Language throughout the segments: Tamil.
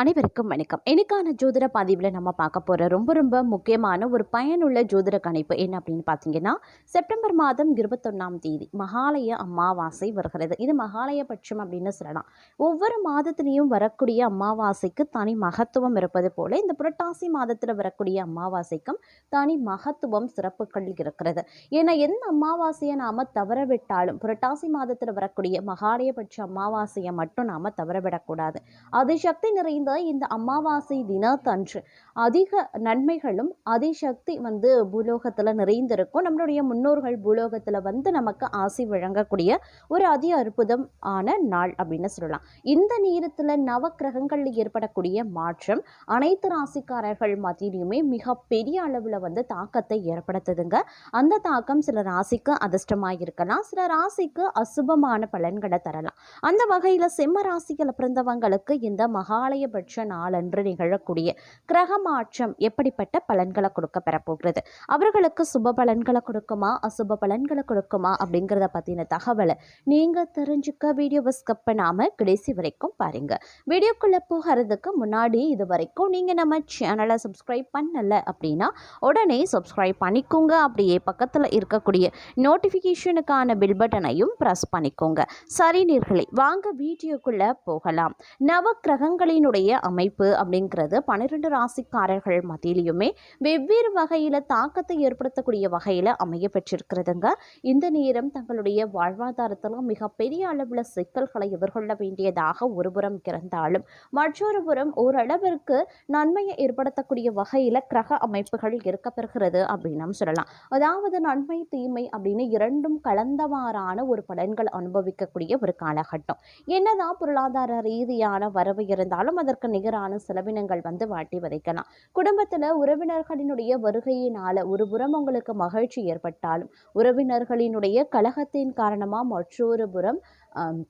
அனைவருக்கும் வணக்கம். எனக்கான ஜோதிட பதிவில் நம்ம பார்க்க போகிற ரொம்ப ரொம்ப முக்கியமான ஒரு பயனுள்ள ஜோதிட கணிப்பு என்ன அப்படின்னு பார்த்தீங்கன்னா செப்டம்பர் மாதம் இருபத்தொன்னாம் தேதி மகாலய அமாவாசை வருகிறது. இது மகாலய பட்சம் அப்படின்னு சொல்லலாம். ஒவ்வொரு மாதத்துலேயும் வரக்கூடிய அமாவாசைக்கு தனி மகத்துவம் இருப்பது போல இந்த புரட்டாசி மாதத்தில் வரக்கூடிய அமாவாசைக்கும் தனி மகத்துவம் சிறப்புகள் இருக்கிறது. ஏன்னா எந்த அமாவாசையை நாம் தவறவிட்டாலும் புரட்டாசி மாதத்தில் வரக்கூடிய மகாலயபட்ச அமாவாசையை மட்டும் நாம் தவறவிடக்கூடாது. அதிசக்தி நிறைந்த இந்த அமாவாசை தினத்தன்று அதிக நன்மைகளும் அதிசக்தி வந்து பூலோகத்தில் நிறைந்திருக்கும். நம்மளுடைய முன்னோர்கள் பூலோகத்தில் வந்து நமக்கு ஆசி வழங்கக்கூடிய ஒரு அதி அற்புதம் ஆன நாள் அப்படின்னு சொல்லலாம். இந்த நேரத்தில் நவக்கிரகங்களில் ஏற்படக்கூடிய மாற்றம் அனைத்து ராசிக்காரர்கள் மத்தியிலுமே மிக பெரிய அளவில் வந்து தாக்கத்தை ஏற்படுத்துதுங்க. அந்த தாக்கம் சில ராசிக்கு அதிர்ஷ்டமாக இருக்கலாம் சில ராசிக்கு அசுபமான பலன்களை தரலாம். அந்த வகையில் சிம்ம ராசிகளை பிறந்தவங்களுக்கு இந்த மகாலய மகாலயபட்ச நாளன்று நிகழக்கூடிய கிரக மாற்றம் எப்படிப்பட்ட பலன்களை கொடுக்க பெறப்போகிறது? அவர்களுக்கு சுப பலன்களை கொடுக்குமா? அசுப பலன்களை கொடுக்குமா? அப்படிங்கிறத பற்றின தகவலை நீங்கள் தெரிஞ்சுக்க வீடியோவை ஸ்கிப் பண்ணாமல் கடைசி வரைக்கும் பாருங்கள் வீடியோக்குள்ளே போகிறதுக்கு முன்னாடி இது வரைக்கும் நீங்கள் நம்ம சேனலை சப்ஸ்கிரைப் பண்ணலை அப்படின்னா உடனே சப்ஸ்கிரைப் பண்ணிக்கோங்க. அப்படியே பக்கத்தில் இருக்கக்கூடிய நோட்டிஃபிகேஷனுக்கான பில் பட்டனையும் ப்ரெஸ் பண்ணிக்கோங்க. சரி நீர்களை வாங்க வீடியோக்குள்ளே போகலாம். நவ கிரகங்களினுடைய நவக்கிரகங்களினுடைய அமைப்பு அப்படிங்கிறது பன்னிரெண்டு ராசிக்காரர்கள் மத்தியிலையுமே வெவ்வேறு வகையில் தாக்கத்தை ஏற்படுத்தக்கூடிய வகையில் அமைய பெற்றிருக்கிறதுங்க. இந்த நேரம் தங்களுடைய வாழ்வாதாரத்தில் மிகப்பெரிய அளவில் சிக்கல்களை எதிர்கொள்ள வேண்டியதாக ஒருபுறம் இருந்தாலும் மற்றொரு புறம் ஓரளவிற்கு நன்மையை ஏற்படுத்தக்கூடிய வகையில் கிரக அமைப்புகள் இருக்கப்பெறுகிறது அப்படின்னு சொல்லலாம். அதாவது நன்மை தீமை அப்படின்னு இரண்டும் கலந்தவாறான ஒரு பலன்கள் அனுபவிக்கக்கூடிய ஒரு காலகட்டம். என்னதான் பொருளாதார ரீதியான வரவு இருந்தாலும் அது அதற்கு நிகரான செலவினங்கள் வந்து வாட்டி வதைக்கலாம். குடும்பத்தில் உறவினர்களினுடைய வருகையினால ஒரு புறம் உங்களுக்கு மகிழ்ச்சி ஏற்பட்டாலும் உறவினர்களினுடைய கலகத்தின் காரணமாக மற்றொரு புறம் ஆஹ்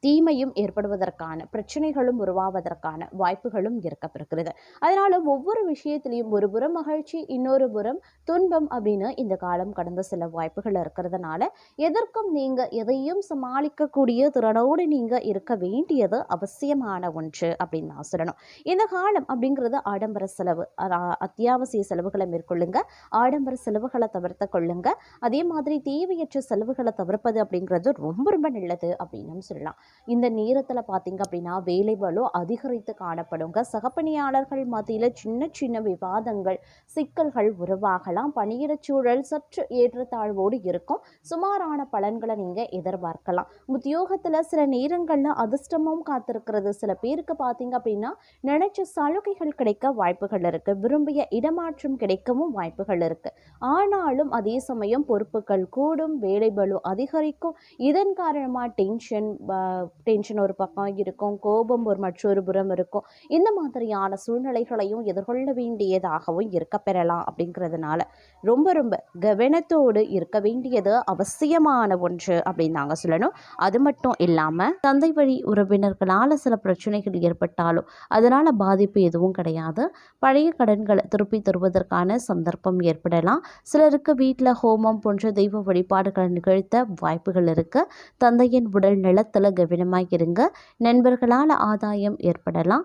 தீமையும் ஏற்படுவதற்கான பிரச்சனைகளும் உருவாவதற்கான வாய்ப்புகளும் இருக்கப்பெறுகிறது அதனால ஒவ்வொரு விஷயத்திலையும் ஒரு புறம் மகிழ்ச்சி இன்னொரு புறம் துன்பம் அப்படின்னு இந்த காலம் கடந்த சில வாய்ப்புகள் இருக்கிறதுனால எதற்கும் நீங்கள் எதையும் சமாளிக்கக்கூடிய திறனோடு நீங்கள் இருக்க வேண்டியது அவசியமான ஒன்று அப்படின்னு நான் சொல்லணும். இந்த காலம் அப்படிங்கிறது ஆடம்பர செலவு. அத்தியாவசிய செலவுகளை மேற்கொள்ளுங்க. ஆடம்பர செலவுகளை தவிர்த்து கொள்ளுங்க. அதே மாதிரி தேவையற்ற செலவுகளை தவிர்ப்பது அப்படிங்கிறது ரொம்ப ரொம்ப நல்லது அப்படின்னு சொல்லலாம். இந்த நேரத்தில் பார்த்தீங்க அப்படின்னா வேலை வலு அதிகரித்து காணப்படுங்க. சகப்பணியாளர்கள் மத்தியில் சின்ன சின்ன விவாதங்கள் சிக்கல்கள் உருவாகலாம். பணியிடச் சூழல் சற்று ஏற்றத்தாழ்வோடு இருக்கும். சுமாரான பலன்களை நீங்கள் எதிர்பார்க்கலாம். உத்தியோகத்தில் சில நேரங்களில் அதிர்ஷ்டமும் காத்திருக்கிறது. சில பேருக்கு பார்த்தீங்க அப்படின்னா நினைச்ச சலுகைகள் கிடைக்க வாய்ப்புகள் இருக்குது விரும்பிய இடமாற்றம் கிடைக்கவும் வாய்ப்புகள் இருக்குது ஆனாலும் அதே சமயம் பொறுப்புகள் கூடும் வேலை பளு அதிகரிக்கும். இதன் காரணமாக டென்ஷன் டென்ஷன் ஒரு பக்கம் இருக்கும் கோபம் ஒரு மற்றொரு புறம் இருக்கும். இந்த மாதிரியான சூழ்நிலைகளையும் எதிர்கொள்ள வேண்டியதாகவும் இருக்க பெறலாம் அப்படிங்கிறதுனால ரொம்ப ரொம்ப கவனத்தோடு இருக்க வேண்டியது அவசியமான ஒன்று அப்படின்னு நாங்கள் சொல்லணும். அது மட்டும் இல்லாமல் தந்தை வழி உறவினர்களால் சில பிரச்சனைகள் ஏற்பட்டாலும் அதனால் பாதிப்பு எதுவும் கிடையாது. பழைய கடன்களை திருப்பி தருவதற்கான சந்தர்ப்பம் ஏற்படலாம். சிலருக்கு வீட்டில் ஹோமம் போன்ற தெய்வ வழிபாடுகளை நிகழ்த்த வாய்ப்புகள் இருக்குது தந்தையின் உடல் நலத்தில் கவனமாக இருங்க நண்பர்களால் ஆதாயம் ஏற்படலாம்.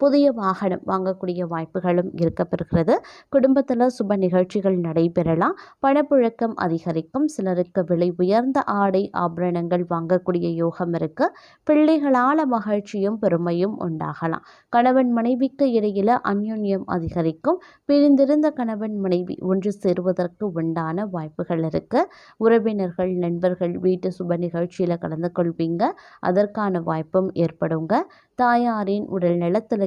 புதிய வாகனம் வாங்கக்கூடிய வாய்ப்புகளும் இருக்கப்பெறுகிறது. குடும்பத்தில் சுப நிகழ்ச்சிகள் நடைபெறலாம். பணப்புழக்கம் அதிகரிக்கும். சிலருக்கு விலை உயர்ந்த ஆடை ஆபரணங்கள் வாங்கக்கூடிய யோகம் இருக்கு. பிள்ளைகளால் மகிழ்ச்சியும் பெருமையும் உண்டாகலாம். கணவன் மனைவிக்கு இடையில அந்யுன்யம் அதிகரிக்கும். பிரிந்திருந்த கணவன் மனைவி ஒன்று சேருவதற்கு உண்டான வாய்ப்புகள் இருக்கு. உறவினர்கள் நண்பர்கள் வீட்டு சுப நிகழ்ச்சியில் கலந்து கொள்வீங்க. அதற்கான வாய்ப்பும் ஏற்படுங்க. தாயாரின் உடல் நலத்தில்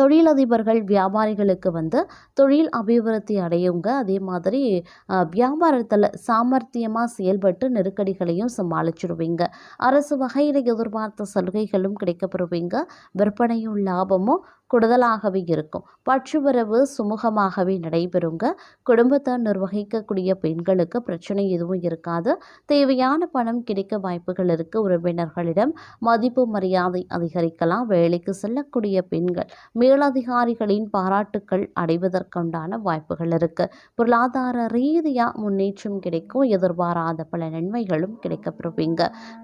தொழிலதிபர்கள் வியாபாரிகளுக்கு வந்து தொழில் அபிவிருத்தி அடையுங்க. அதே மாதிரி வியாபாரத்தில் சாமர்த்தியமாக செயல்பட்டு நெருக்கடிகளையும் சமாளிச்சிடுவீங்க அரசு வகையில் எதிர்பார்த்த சலுகைகளும் கிடைக்கப்பெறுவீங்க. விற்பனையும் லாபமும் கூடுதலாகவே இருக்கும். பற்றுவரவு சுமூகமாகவே நடைபெறுங்க. குடும்பத்தை நிர்வகிக்கக்கூடிய பெண்களுக்கு பிரச்சனை எதுவும் இருக்காது. தேவையான பணம் கிடைக்க வாய்ப்புகள் இருக்கு. உறவினர்களிடம் மதிப்பு மரியாதை அதிகரிக்கலாம். வேலைக்கு செல்லக்கூடிய பெண்கள் மேலதிகாரிகளின் பாராட்டுக்கள் அடைவதற்குண்டான வாய்ப்புகள் இருக்குது பொருளாதார ரீதியாக முன்னேற்றம் கிடைக்கும் எதிர்பாராத பல நன்மைகளும் கிடைக்கப்பெறுவீங்க.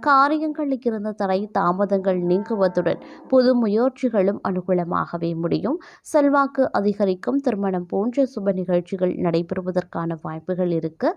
காரியங்களுக்கு இருந்த தடை தாமதங்கள் நீங்குவதுடன் புது முயற்சிகளும் அனுகூலமாகவே முடியும். செல்வாக்கு அதிகரிக்கும் திருமணம் போன்ற சுப நிகழ்ச்சிகள் நடைபெறுவதற்கான வாய்ப்புகள் இருக்கு.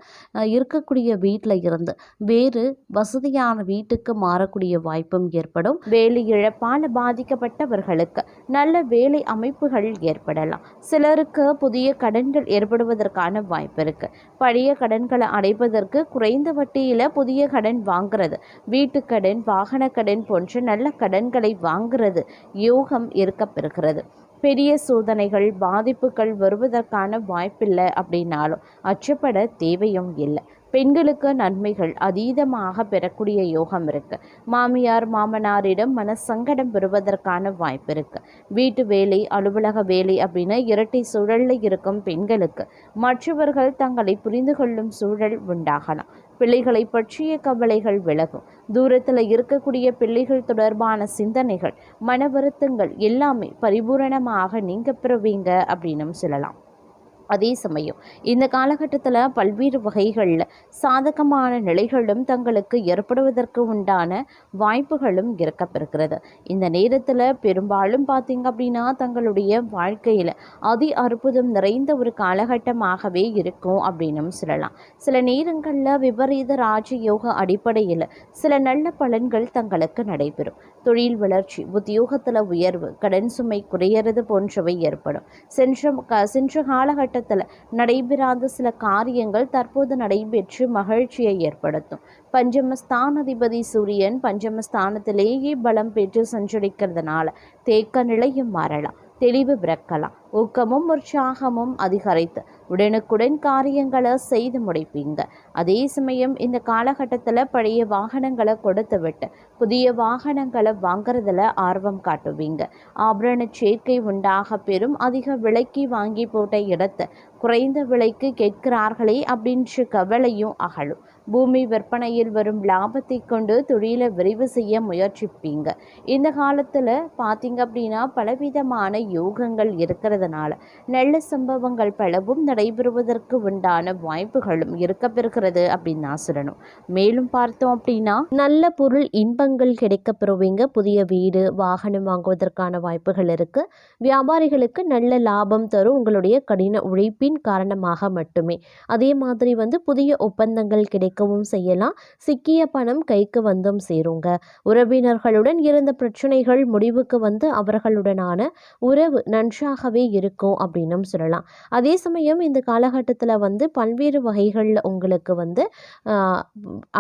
இருக்கக்கூடிய வீட்டில் இருந்து வேறு வசதியான வீட்டுக்கு மாறக்கூடிய வாய்ப்பும் ஏற்படும். வேலை இழப்பால் பாதிக்கப்பட்டவர்களுக்கு நல்ல வேலை அமைப்புகள் ஏற்படலாம். சிலருக்கு புதிய கடன்கள் ஏற்படுவதற்கான வாய்ப்பு இருக்கு. பழைய கடன்களை அடைப்பதற்கு குறைந்த வட்டியில் புதிய கடன் வாங்குறது வீட்டுக்கடன் வாகன கடன் போன்ற நல்ல கடன்களை வாங்குறது யோகம் இருக்கப்பெறுகிறது. பெரிய சோதனைகள் பாதிப்புகள் வருவதற்கான வாய்ப்பில்லை அப்படின்னாலும் அச்சப்பட தேவையும் இல்லை. பெண்களுக்கு நன்மைகள் அதீதமாக பெறக்கூடிய யோகம் இருக்கு. மாமியார் மாமனாரிடம் மனசங்கடம் பெறுவதற்கான வாய்ப்பு இருக்கு. வீட்டு வேலை அலுவலக வேலை அப்படின்னு இரட்டை சூழல்ல இருக்கும் பெண்களுக்கு மற்றவர்கள் தங்களை புரிந்து கொள்ளும் சூழல் உண்டாகலாம். பிள்ளைகளை பற்றிய கவலைகள் விலகும். தூரத்தில் இருக்கக்கூடிய பிள்ளைகள் தொடர்பான சிந்தனைகள் மன வருத்தங்கள் எல்லாமே பரிபூரணமாக நீங்க பெறுவீங்க அப்படின்னும் சொல்லலாம். அதே சமயம் இந்த காலகட்டத்தில் பல்வேறு வகைகளில் சாதகமான நிலைகளும் தங்களுக்கு ஏற்படுவதற்கு உண்டான வாய்ப்புகளும் இருக்கப்பெறுகிறது இந்த நேரத்தில் பெரும்பாலும் பார்த்தீங்க அப்படின்னா தங்களுடைய வாழ்க்கையில் அதி அற்புதம் நிறைந்த ஒரு காலகட்டமாகவே இருக்கும் அப்படின்னும் சொல்லலாம். சில நேரங்களில் விபரீத ராஜயோக அடிப்படையில் சில நல்ல பலன்கள் தங்களுக்கு நடைபெறும். தொழில் வளர்ச்சி உத்தியோகத்தில் உயர்வு கடன் சுமை குறையறது போன்றவை ஏற்படும். சென்ற க சென்ற காலகட்ட காலகட்டத்தில் நடைபெறாத சில காரியங்கள் தற்போது நடைபெற்று மகிழ்ச்சியை ஏற்படுத்தும். பஞ்சமஸ்தானாதிபதி சூரியன் பஞ்சமஸ்தானத்திலேயே பலம் பெற்று சஞ்சரிக்கிறதுனால தேக்க நிலையும் மாறலாம் தெளிவு பிறக்கலாம். ஊக்கமும் உற்சாகமும் அதிகரித்து உடனுக்குடன் காரியங்களை செய்து முடிப்பீங்க. அதே சமயம் இந்த காலகட்டத்தில் பழைய வாகனங்களை கொடுத்து விட்டு புதிய வாகனங்களை வாங்குறதுல ஆர்வம் காட்டுவீங்க. ஆபரண சேர்க்கை உண்டாக பெறும் அதிக விலைக்கு வாங்கி போட்ட இடத்தை குறைந்த விலைக்கு கேட்கிறார்களே அப்படின்ற கவலையும் அகலும். பூமி விற்பனையில் வரும் லாபத்தை கொண்டு தொழிலை விரைவு செய்ய முயற்சிப்பீங்க. இந்த காலத்தில் பார்த்தீங்க அப்படின்னா பலவிதமான யோகங்கள் இருக்கிறதுனால நல்ல சம்பவங்கள் பலவும் நடைபெறுவதற்கு உண்டான வாய்ப்புகளும் இருக்கப்பெறுகிறது அப்படின்னு நான் சொல்லணும். மேலும் பார்த்தோம் அப்படின்னா நல்ல பொருள் இன்பங்கள் கிடைக்கப்பெறுவீங்க புதிய வீடு வாகனம் வாங்குவதற்கான வாய்ப்புகள் இருக்கு. வியாபாரிகளுக்கு நல்ல லாபம் தரும். உங்களுடைய கடின உழைப்பின் காரணமாக மட்டுமே. அதே மாதிரி வந்து புதிய ஒப்பந்தங்கள் கிடைக்கவும் செய்யலாம். சிக்கிய பணம் கைக்கு வந்தும் சேருங்க. உறவினர்களுடன் இருந்த பிரச்சனைகள் முடிவுக்கு வந்து அவர்களுடனான உறவு நன்றாகவே இருக்கும் அப்படின்னும் சொல்லலாம். அதே சமயம் இந்த காலகட்டத்தில் வந்து பல்வேறு வகைகளில் உங்களுக்கு வந்து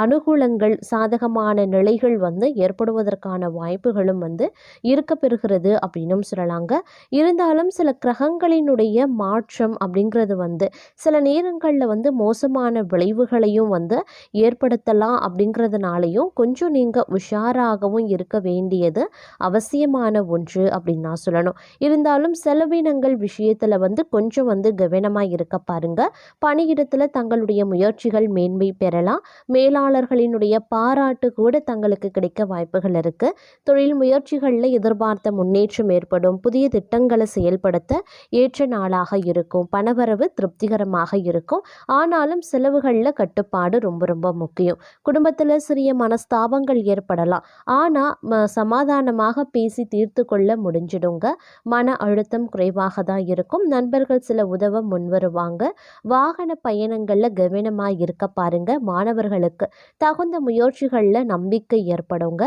அனுகூலங்கள் சாதகமான நிலைகள் வந்து ஏற்படுவதற்கான வாய்ப்புகளும் வந்து இருக்க பெறுகிறது அப்படின்னும் சொல்லலாங்க. இருந்தாலும் சில கிரகங்களினுடைய மாற்றம் அப்படிங்கிறது வந்து சில நேரங்களில் வந்து மோசமான விளைவுகளையும் வந்து ஏற்படுத்தலாம் அப்படிங்கிறதுனாலையும் கொஞ்சம் நீங்கள் உஷாராகவும் இருக்க வேண்டியது அவசியமான ஒன்று அப்படின்னு நான் சொல்லணும். இருந்தாலும் செலவினங்கள் விஷயத்தில் வந்து கொஞ்சம் வந்து கவனமாக இருக்க பாருங்க. பணியிடத்தில் தங்களுடைய முயற்சிகள் மேன்மை பெறலாம். மேலாளர்களினுடைய பாராட்டு கூட தங்களுக்கு கிடைக்க வாய்ப்புகள் இருக்குது தொழில் முயற்சிகளில் எதிர்பார்த்த முன்னேற்றம் ஏற்படும். புதிய திட்டங்களை செயல்படுத்த ஏற்ற நாளாக இருக்கும். பணவரவு திருப்திகரமாக இருக்கும். ஆனாலும் செலவுகளில் கட்டுப்பாடு ரொம்ப ரொம்ப முக்கியம். குடும்பத்தில் சிறிய மனஸ்தாபங்கள் ஏற்படலாம். ஆனால் ம சமாதானமாக பேசி தீர்த்து கொள்ள முடிஞ்சிடுங்க. மன அழுத்தம் குறைவாக தான் இருக்கும். நண்பர்கள் சில உதவ முன்வருவாங்க. வாகன பயணங்களில் கவனமாக இருக்க பாருங்க மாணவர்களுக்கு. தகுந்த முயற்சிகளில் நம்பிக்கை ஏற்படுங்க.